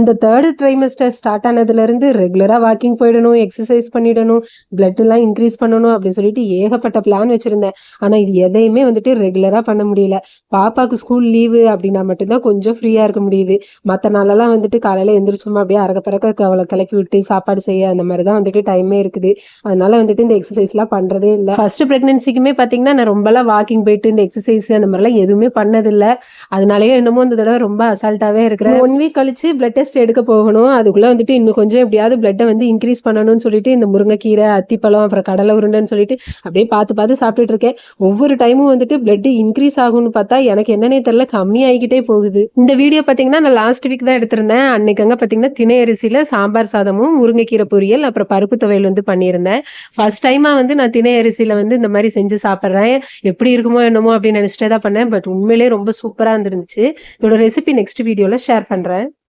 இந்த third trimester start ஆனதுலேருந்து ரெகுலராக walking போயிடணும் எக்ஸசைஸ் பண்ணிடணும் blood எல்லாம் இன்க்ரீஸ் பண்ணணும் அப்படின்னு சொல்லிட்டு ஏகப்பட்ட பிளான் வச்சுருந்தேன். ஆனால் இது எதையுமே வந்துட்டு ரெகுலராக பண்ண முடியல. பாப்பாவுக்கு ஸ்கூல் லீவு அப்படின்னா மட்டும்தான் கொஞ்சம் ஃப்ரீயாக இருக்க முடியுது. மற்ற நாளெல்லாம் வந்துட்டு காலையில் எந்திரிச்சோமா அப்படியே அறக்க பறக்க அவளை கிளப்பி விட்டு சாப்பாடு செய்ய அந்த மாதிரி தான் வந்துட்டு டைமே இருக்குது. அதனால வந்துட்டு இந்த எக்ஸசைஸ்லாம் பண்ணுறதே இல்லை. ஃபர்ஸ்ட் ப்ரெக்னென்சிக்குமே பார்த்தீங்கன்னா நான் ரொம்பலாம் வாக்கிங் போயிட்டு இந்த எக்ஸசைஸ் அந்த மாதிரிலாம் எதுவுமே பண்ணதில்லை. அதனாலயே என்னமோ இந்த தடவை ரொம்ப அசால்ட்டாகவே இருக்கிறேன். ஒன் வீக் கழிச்சு பிளட் டெஸ்ட் எடுக்க போகணும். அதுக்குள்ளே வந்துட்டு இன்னும் கொஞ்சம் எப்படியாவது பிளட்டை வந்து இன்க்ரீஸ் பண்ணணும்னு சொல்லிட்டு இந்த முருங்கைக்கீரை அத்திப்பழம் அப்புறம் கடலை உருண்டைன்னு சொல்லிட்டு அப்படியே பார்த்து பார்த்து சாப்பிட்டுட்டு இருக்கேன். ஒவ்வொரு டைமும் வந்துட்டு பிளட் இன்க்ரீஸ் ஆகும்னு பார்த்தா எனக்கு என்னன்னே தெரியல கம்மி ஆகிக்கிட்டே போகுது. இந்த வீடியோ பார்த்தீங்கன்னா நான் லாஸ்ட் வீக் தான் எடுத்திருந்தேன். அன்னைக்கு அங்கே பார்த்தீங்கன்னா திணை அரிசியில் சாம்பார் சாதமும் முருங்கைக்கீரை பொரியல் அப்புறம் பருப்பு துவையல் வந்து பண்ணியிருந்தேன். ஃபர்ஸ்ட் டைமாக வந்து நான் திணை அரிசியில் வந்து இந்த மாதிரி செஞ்சு சாப்பிட்றேன். எப்படி இருக்குமோ என்னமோ அப்படின்னு நினச்சிட்டே தான் பண்ணேன். பட் உண்மையிலேயே ரொம்ப சூப்பராக இருந்துருந்துச்சு. இதோட ரெசிபி நெக்ஸ்ட் வீடியோவில் ஷேர் பண்ணுறேன்